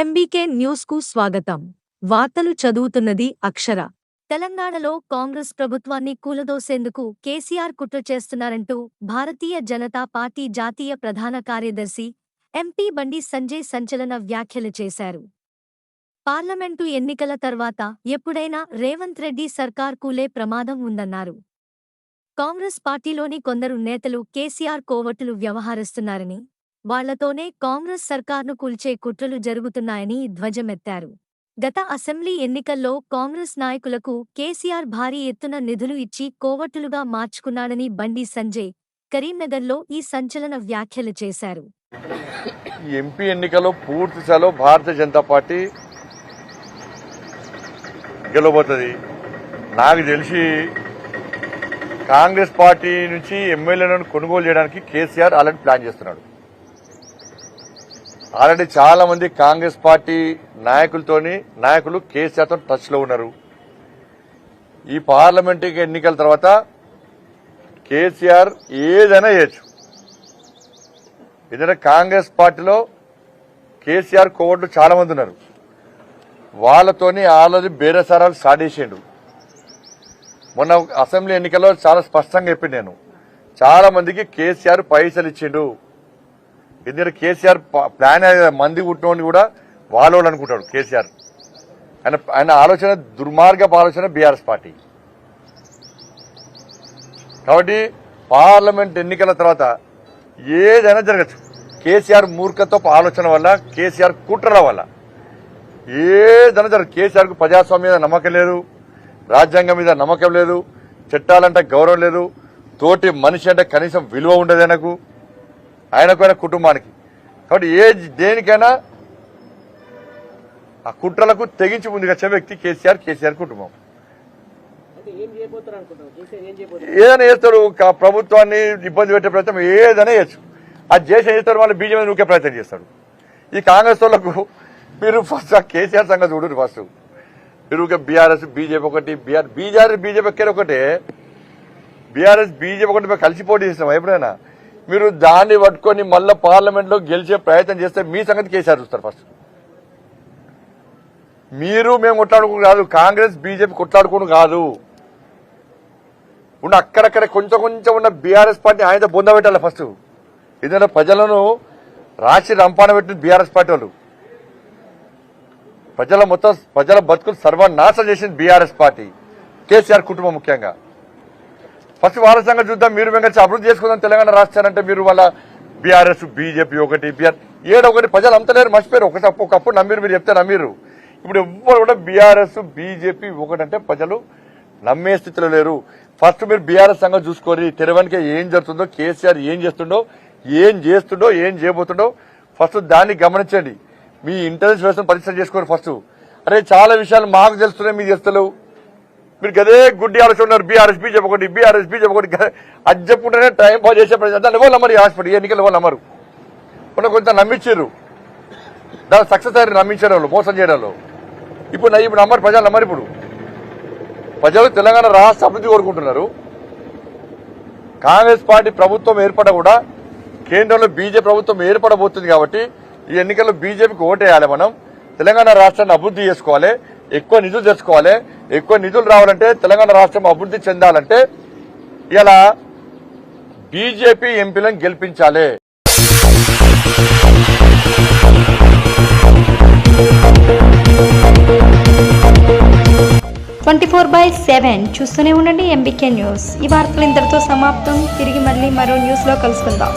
MBK న్యూస్కు స్వాగతం. వార్తలు చదువుతున్నది అక్షర. తెలంగాణలో కాంగ్రెస్ ప్రభుత్వాన్ని కూలదోసేందుకు కేసీఆర్ కుట్ర చేస్తున్నారంటూ భారతీయ జనతా పార్టీ జాతీయ ప్రధాన కార్యదర్శి ఎంపీ బండి సంజయ్ సంచలన వ్యాఖ్యలు చేశారు. పార్లమెంటు ఎన్నికల తర్వాత ఎప్పుడైనా రేవంత్ రెడ్డి సర్కార్ కూలే ప్రమాదం ఉందన్నారు. కాంగ్రెస్ పార్టీలోని కొందరు నేతలు కేసీఆర్ కోవట్లు వ్యవహరిస్తున్నారని వాళ్ళతోనే కాంగ్రెస్ సర్కార్ను కూల్చే కుట్రలు జరుగుతున్నాయని ధ్వజమెత్తారు. గత అసెంబ్లీ ఎన్నికల్లో కాంగ్రెస్ నాయకులకు కేసీఆర్ భారీ ఎత్తున నిధులు ఇచ్చి కోవట్టులుగా మార్చుకున్నాడని బండి సంజయ్ కరీంనగర్లో ఈ సంచలన వ్యాఖ్యలు చేశారు. ఎంపీ ఎన్నికలో పూర్తి స్థాయిలో భారతీయ జనతా పార్టీ గెలవబోతుంది. నాకు తెలిసి కాంగ్రెస్ పార్టీ నుంచి ఎమ్మెల్యేలను కొనుగోలు చేయడానికి కేసీఆర్ ఆల్రెడీ ప్లాన్ చేస్తున్నాడు. ఆల్రెడీ చాలా మంది కాంగ్రెస్ పార్టీ నాయకులతోని నాయకులు కేసీఆర్తో టచ్లో ఉన్నారు. ఈ పార్లమెంట్ ఎన్నికల తర్వాత కేసీఆర్ ఏదైనా చేయొచ్చు. ఎందుకంటే కాంగ్రెస్ పార్టీలో కేసీఆర్ కోవట్లు చాలా మంది ఉన్నారు. వాళ్ళతోని ఆల్రెడీ బేరసారాలు స్టార్ట్ చేసిండు. మొన్న అసెంబ్లీ ఎన్నికల్లో చాలా స్పష్టంగా చెప్పింది నేను. చాలా మందికి కేసీఆర్ పైసలు ఇచ్చిండు. ఎందుకంటే కేసీఆర్ ప్లాన్ అనేది మంది పుట్టినోని కూడా వాళ్ళు అనుకుంటాడు కేసీఆర్. ఆయన ఆయన ఆలోచన దుర్మార్గపు ఆలోచన బీఆర్ఎస్ పార్టీ. కాబట్టి పార్లమెంట్ ఎన్నికల తర్వాత ఏదైనా జరగచ్చు. కేసీఆర్ మూర్ఖత్వపు ఆలోచన వల్ల కేసీఆర్ కుట్రల వల్ల. ఏదైనా జరగదు కేసీఆర్కు ప్రజాస్వామ్యం మీద నమ్మకం లేదు రాజ్యాంగం మీద నమ్మకం లేదు చట్టాలంటే గౌరవం లేదు తోటి మనిషి అంటే కనీసం విలువ ఉండదు ఆయనకు. ఆయనకు ఆయన కుటుంబానికి. కాబట్టి ఏ దేనికైనా ఆ కుట్రలకు తెగించి ముందుకు వచ్చే వ్యక్తి కేసీఆర్ కేసీఆర్ కుటుంబం. ఏదైనా చేస్తాడు కా- ప్రభుత్వాన్ని ఇబ్బంది పెట్టే ప్రయత్నం ఏదైనా చేయొచ్చు. అది చేసి చేస్తాడు మళ్ళీ బీజేపీ నూకే ప్రయత్నం చేస్తాడు. ఈ కాంగ్రెస్ వాళ్ళకు మీరు ఫస్ట్ ఆ కేసీఆర్ సంగతి చూడరు ఫస్ట్. మీరు బీఆర్ఎస్ బీజేపీ ఒకటి బీఆర్ బీజేపీ బీజేపీ ఒకటే. బీఆర్ఎస్ బీజేపీ ఒకటి మేము కలిసి పోటీ చేసినాం ఎప్పుడైనా? మీరు దాన్ని పట్టుకొని మళ్ళీ పార్లమెంట్లో గెలిచే ప్రయత్నం చేస్తే మీ సంగతి కేసీఆర్ చూస్తారు ఫస్ట్ మీరు మేము కొట్లాడుకుని కాదు కాంగ్రెస్ బీజేపీ కొట్లాడుకుని కాదు. ఉన్న అక్కడక్కడ కొంచెం కొంచెం ఉన్న బీఆర్ఎస్ పార్టీ ఆయన బొంద పెట్టాలి ఫస్ట్ ఎందుకంటే ప్రజలను రాసి రంపాన పెట్టిన బీఆర్ఎస్ పార్టీ వాళ్ళు. ప్రజల మొత్తం ప్రజల బతుకులు సర్వనాశనం చేసింది బీఆర్ఎస్ పార్టీ. కేసీఆర్ కుటుంబం ముఖ్యంగా. ఫస్ట్ వాళ్ళ సంగతి చూద్దాం. మీరు వెంకట అభివృద్ధి చేసుకుందాం. తెలంగాణ రాష్ట్రానంటే మీరు వాళ్ళ బీఆర్ఎస్ బీజేపీ ఒకటి బీఆర్ ఏడు ఒకటి ప్రజలు అంతలేరు మర్చిపోయారు. ఒకటి ఒకప్పుడు నమ్మిరు మీరు చెప్తే నమ్మిరు. ఇప్పుడు ఎవ్వరు కూడా బీఆర్ఎస్ బీజేపీ ఒకటంటే ప్రజలు నమ్మే స్థితిలో లేరు. ఫస్ట్ మీరు బీఆర్ఎస్ సంగతి చూసుకోరి తెరవనికి ఏం జరుగుతుందో కేసీఆర్ ఏం చేస్తుండో ఏం చేస్తుండో ఏం చేయబోతుండో ఫస్ట్ దాన్ని గమనించండి. మీ ఇంటెలిజెన్స్ వ్యవస్థను పరిశ్రమ చేసుకోరు ఫస్ట్. అరే చాలా విషయాలు మాకు తెలుస్తున్నాయి మీకు తెలుస్తలేవు. మీరు గదే గుడ్డి ఆలోచన ఉన్నారు బీఆర్ఎస్ బీజేపీ ఒకటి బీఆర్ఎస్ బీజేపీ ఒకటి గ- అది చెప్పుకుంటేనే టైం పాస్ చేసే ప్రజలు. దాన్ని ఎవరు నమ్మరు హాస్పిటల్? ఎన్నికలు ఎవరు నమ్మరు? మొన్న కొంత నమ్మించారు దాని సక్సెస్ అయ్యారు నమ్మించారు వాళ్ళు మోసం చేయడంలో. ఇప్పుడు నా- ఇప్పుడు నమ్మరు ప్రజలు నమ్మరు ఇప్పుడు. ప్రజలు తెలంగాణ రాష్ట్ర అభివృద్ధి కోరుకుంటున్నారు. కాంగ్రెస్ పార్టీ ప్రభుత్వం ఏర్పడ కూడా కేంద్రంలో బీజేపీ ప్రభుత్వం ఏర్పడబోతుంది కాబట్టి ఈ ఎన్నికల్లో బీజేపీకి ఓటేయాలి మనం. తెలంగాణ రాష్ట్రాన్ని అభివృద్ధి చేసుకోవాలి. ఎక్కువ నిధులు తెచ్చుకోవాలి. ఎక్కువ నిధులు రావాలంటే తెలంగాణ రాష్ట్రం అభివృద్ధి చెందాలంటే ఇలా బీజేపీ ఎంపీలను గెలిపించాలి. ట్వంటీ ఫోర్ బై సెవెన్ చూస్తూనే ఉండండి ఎంబీకే న్యూస్. ఈ వార్తలు ఇంతటితో సమాప్తం. తిరిగి మళ్ళీ మరో న్యూస్లో కలుసుకుందాం.